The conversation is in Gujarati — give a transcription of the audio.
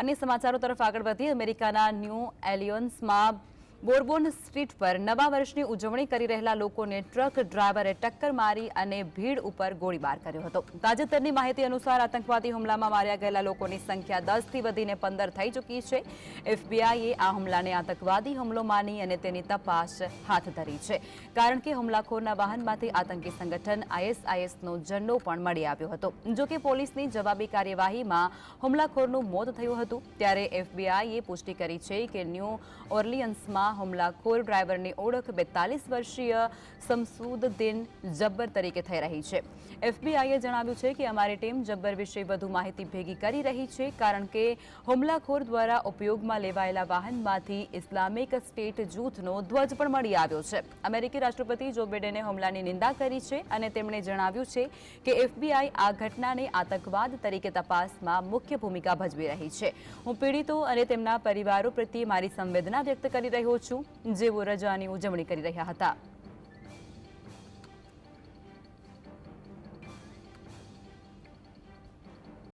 અન્ય સમાચારો તરફ આગળ વધી અમેરિકાના ન્યૂ એલિયન્સમાં બોર્બોન સ્ટ્રીટ પર નવા વર્ષની ઉજવણી કરી રહેલા લોકોને ટ્રક ડ્રાઈવરે ટક્કર મારી અને ભીડ ઉપર ગોળીબાર કર્યો હતો. તાજેતરની માહિતી અનુસાર આતંકવાદી હુમલામાં માર્યા ગયેલા લોકોની સંખ્યા દસથી વધીને પંદર થઈ ચૂકી છે. એફબીઆઈએ આ હુમલાને આતંકવાદી હુમલો માની અને તેની તપાસ હાથ ધરી છે. કારણ કે હુમલાખોરના વાહનમાંથી આતંકી સંગઠન આઈએસઆઈએસનો ઝંડો પણ મળી આવ્યો હતો. જોકે પોલીસની જવાબી કાર્યવાહીમાં હુમલાખોરનું મોત થયું હતું. ત્યારે એફબીઆઈએ પુષ્ટિ કરી છે કે ન્યૂ ઓર્લિયન્સમાં હુમલાખોર ડ્રાઈવરની ઓળખ બેતાલીસ વર્ષીય શમસુદ્દીન જબ્બર તરીકે થઈ રહી છે. એફબીઆઈએ જણાવ્યું છે કે અમારી ટીમ જબ્બર વિશે વધુ માહિતી ભેગી કરી રહી છે, કારણ કે હુમલાખોર દ્વારા ઉપયોગમાં લેવાયેલા વાહનમાંથી ઇસ્લામિક સ્ટેટ જૂથનો ધ્વજ પણ મળી આવ્યો છે. અમેરિકી રાષ્ટ્રપતિ જો બિડેને હુમલાની નિંદા કરી છે અને તેમણે જણાવ્યું છે કે એફબીઆઈ આ ઘટનાને આતંકવાદ તરીકે તપાસમાં મુખ્ય ભૂમિકા ભજવી રહી છે. હું પીડિતો અને તેમના પરિવારો પ્રત્યે મારી સંવેદના વ્યક્ત કરી રહ્યો છું. જેઓ રજાની ઉજવણી કરી રહ્યા હતા.